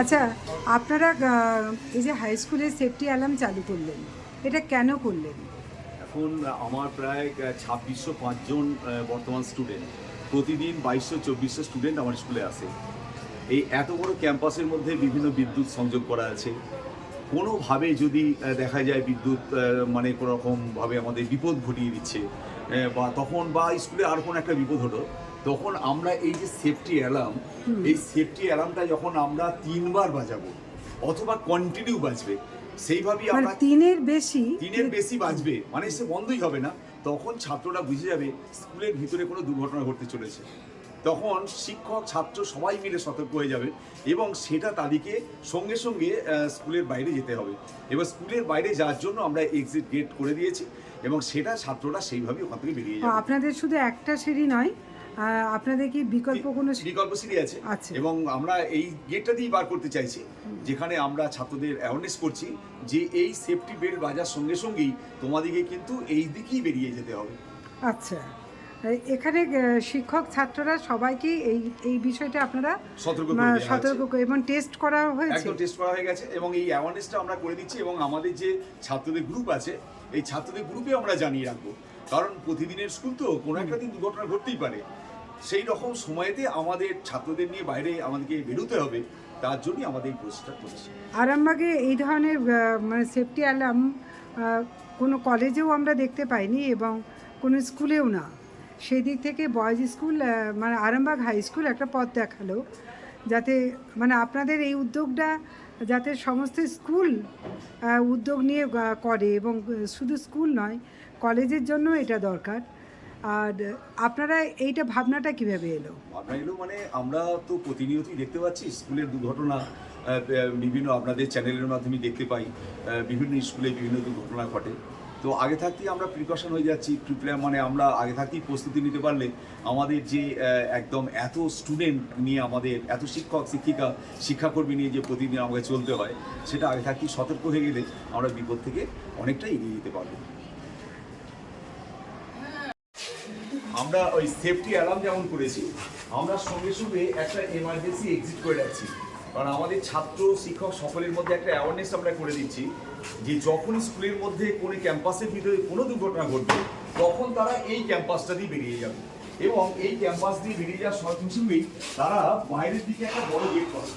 আচ্ছা আপনারা এই যে হাই স্কুলে সেফটি অ্যালার্ম চালু করলেন, এটা কেন করলেন? এখন আমার প্রায় ছাব্বিশশো পাঁচজন বর্তমান স্টুডেন্ট প্রতিদিন বাইশশো, চব্বিশশো স্টুডেন্ট আমার স্কুলে আসে। এই এত বড় ক্যাম্পাসের মধ্যে বিভিন্ন বিদ্যুৎ সংযোগ করা আছে। কোনোভাবে যদি দেখা যায় বিদ্যুৎ মানে কোনোরকমভাবে আমাদের বিপদ ঘটিয়ে দিচ্ছে বা তখন বা স্কুলে আর কোনো একটা বিপদ হলো তখন আমরা এই যে সেফটি অ্যালার্ম এই সেফটি অ্যালার্মটা যখন আমরা তিনবার বাজাবো অথবা কন্টিনিউ বাজবে সেইভাবেই মানে আমরা তিনের বেশি দিনের বেশি বাজবে মানে সে বন্ধই হবে না তখন ছাত্ররা বুঝে যাবে স্কুলের ভিতরে কোনো দুর্ঘটনা ঘটতে চলেছে। তখন শিক্ষক ছাত্র সবাই মিলে সতর্ক হয়ে যাবে এবং সেটা তাদেরকে সঙ্গে সঙ্গে স্কুলের বাইরে যেতে হবে। এবার স্কুলের বাইরে যাওয়ার জন্য আমরা এক্সিট গেট করে দিয়েছি এবং সেটা ছাত্ররা সেইভাবে ওখান থেকে বেরিয়ে যাবে। আপনাদের শুধু একটা সিঁড়ি নয় আপনাদের কি বিকল্প কোনো বিকল্প সিঁড়ি আছে। এবং আমরা এই গেটটা দিয়েই বার করতে চাইছি যেখানে আমরা ছাত্রদের অ্যাওয়ারনেস করছি যে এই সেফটি বেল্ট বাজার সঙ্গে সঙ্গেই তোমাদেরকে কিন্তু এই দিকেই বেরিয়ে যেতে হবে। আচ্ছা। এখানে শিক্ষক ছাত্ররা সবাইকে এই এই বিষয়টা আপনারা সতর্ক সতর্ক করে- এবং টেস্ট করা হয়েছে। একদম টেস্ট করা হয়ে গেছে এবং এই অ্যাওয়ারনেসটা আমরা করে দিচ্ছি এবং আমাদের যে ছাত্রদের গ্রুপ আছে এই ছাত্রদের গ্রুপে আমরা জানিয়ে রাখব। কারণ প্রতিদিনের স্কুল তো কোনো একটা দিন দুর্ঘটনা ঘটতেই পারে। সেই রকম সময়তে আমাদের ছাত্রদের নিয়ে বাইরে আমাদেরকে বেরোতে হবে, তার জন্যই আমাদের এই প্রচেষ্টা করেছি আরামবাগে এই ধরনের মানে সেফটি অ্যালার্ম কোনো কলেজেও আমরা দেখতে পাইনি এবং কোনো স্কুলেও না। সেই দিক থেকে বয়েজ স্কুল মানে আরামবাগ হাই স্কুল একটা পথ দেখাল, যাতে মানে আপনাদের এই উদ্যোগটা যাতে সমস্ত স্কুল উদ্যোগ নিয়ে করে এবং শুধু স্কুল নয় কলেজের জন্য এটা দরকার। আর আপনারা এইটা ভাবনাটা কীভাবে এলো? আপনার এগুলো মানে আমরা তো প্রতিনিয়তই দেখতে পাচ্ছি, স্কুলের দুর্ঘটনা বিভিন্ন আপনাদের চ্যানেলের মাধ্যমে দেখতে পাই বিভিন্ন স্কুলে বিভিন্ন দুর্ঘটনা ঘটে। তো আগে থাকতেই আমরা প্রিকশন হয়ে যাচ্ছি প্রিপেয়ার মানে আমরা আগে থাকতেই প্রস্তুতি নিতে পারলে আমাদের যে একদম এত স্টুডেন্ট নিয়ে আমাদের, এত শিক্ষক, শিক্ষিকা, শিক্ষাকর্মী নিয়ে যে প্রতিদিন আমাকে চলতে হয়, সেটা আগে থাকতেই সতর্ক হয়ে গেলে আমরা বিপদ থেকে অনেকটাই এগিয়ে যেতে পারব। আমরা ওই সেফটি অ্যালার্ম যেমন করেছি, আমরা সঙ্গে সঙ্গে একটা এমার্জেন্সি এক্সিট করে রাখছি। কারণ আমাদের ছাত্র, শিক্ষক সকলের মধ্যে একটা অ্যাওয়ারনেস আমরা করে দিচ্ছি যে যখন স্কুলের মধ্যে কোনো ক্যাম্পাসের ভিতরে কোনো দুর্ঘটনা ঘটবে, তখন তারা এই ক্যাম্পাসটা দিয়ে বেরিয়ে যাবে। এবং এই ক্যাম্পাস দিয়ে বেরিয়ে যাওয়ার সঙ্গে সঙ্গেই তারা বাইরের দিকে একটা বড় গেট করে।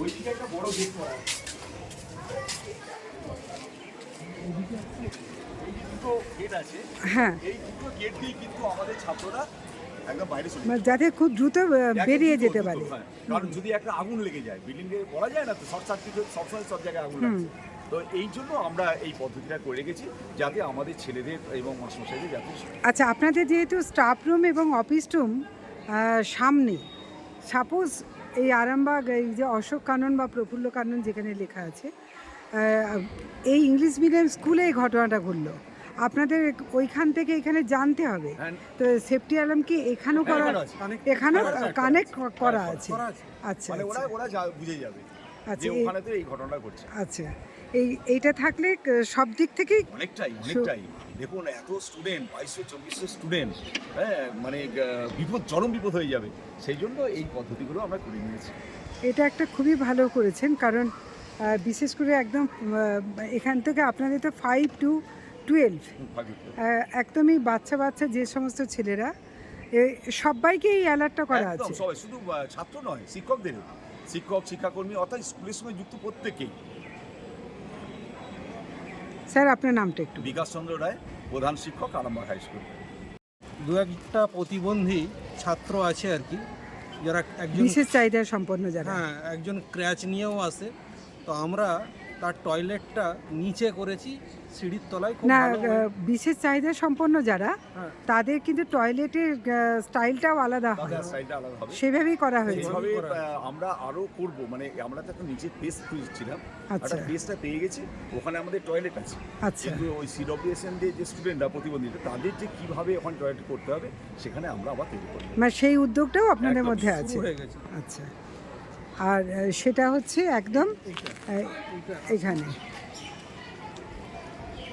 ওই দিকে একটা বড় গেট করা আছে। এই যে দুটো গেট আছে হ্যাঁ। এই দুটো গেট দিয়ে কিন্তু আমাদের ছাত্ররা একদম বাইরে চলে মানে যাতে খুব দ্রুত বেরিয়ে যেতে পারে। কারণ যদি একটা আগুন লেগে যায় বিল্ডিং বলা যায় না তো শর্ট সার্কিট সবসময় সব জায়গায় আগুন লাগছে। তো এই জন্য আমরা এই পদ্ধতিটা করে রেখেছি যাতে আমাদের ছেলেদের এবং মাস্টারমশাইদের যাতে আচ্ছা আপনাদের যেহেতু স্টাফ রুম এবং অফিস রুম সামনে সাপোজ এই আরামবাগ এই যে অশোক কানন বা প্রফুল্ল কানন যেখানে লেখা আছে এই ইংলিশ মিডিয়াম স্কুলে এই ঘটনাটা ঘটলো। আপনাদের ওইখান থেকে এখানে জানতে হবে। হ্যাঁ। তো সেফটি অ্যালার্ম কি এখানেও করা এখানেও কানেক্ট করা আছে, আচ্ছা ওরা ওরা বুঝে যাবে আচ্ছা, ওখানে তো এই ঘটনাটা ঘটছে। আচ্ছা এই এইটা থাকলে সব দিক থেকেই অনেকটাই অনেকটাই। দেখুন এত স্টুডেন্ট বাইশশো চব্বিশশো স্টুডেন্ট হ্যাঁ মানে বিপদ চরম বিপদ হয়ে যাবে। সেই জন্য এই পদ্ধতিগুলো আমরা করে নিয়েছি। এটা একটা খুবই ভালো করেছেন কারণ বিশেষ করে একদম এখান থেকে আপনাদের তো ফাইভ টু টুয়েলভ একদমই বাচ্চা বাচ্চা যে সমস্ত ছেলেরা এ, সবাইকে এই অ্যালার্টটা করা একদম আছে। সবাই শুধু ছাত্র নয় শিক্ষকদেরও শিক্ষক শিক্ষাকর্মী অর্থাৎ স্কুলের সঙ্গে যুক্ত প্রত্যেকেই। স্যার আপনার নামটা একটু। বিকাশ চন্দ্র রায় প্রধান শিক্ষক আরামবাগ হাই স্কুল দু একটা প্রতিবন্ধী ছাত্র আছে আর কি যারা একজন বিশেষ চাহিদা সম্পন্ন যারা। হ্যাঁ একজন ক্র্যাচ নিয়েও আসে। তো আমরা তার টয়লেটটা নিচে করেছি সিঁড়ির তলায় খুব না ভালো বিশেষ চাহিদা সম্পন্ন যারা হ্যাঁ। তাদের কিন্তু টয়লেটের স্টাইলটাও আলাদা হয়। তাদের আলাদা হবে। সেভাবেই করা হয়েছে। এইভাবে করা আহ, আমরা আরও করব মানে আমরা তো এখন নিচে পেস খুঁজছিলাম আচ্ছা। একটা পেসটা পেয়ে গেছি ওখানে আমাদের টয়লেট আছে। আচ্ছা। কিন্তু ওই সিডব্লিউএসএন যে স্টুডেন্টরা প্রতিবন্ধীরা তাদের যে কীভাবে ওখানে টয়লেট করতে হবে সেখানে আমরা আবার তৈরি করব। মানে সেই উদ্যোগটাও আপনাদের একদম। মধ্যে শুরু আছে হয়ে গেছে। আচ্ছা। আর সেটা হচ্ছে একদম এখানে।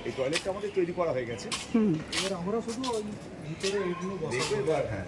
এই টয়লেটটা আমাদের তৈরি করা হয়ে গেছে। হুম। এবার আমরা শুধু ওই ভিতরে এইগুলো বসাবো। এবার হ্যাঁ।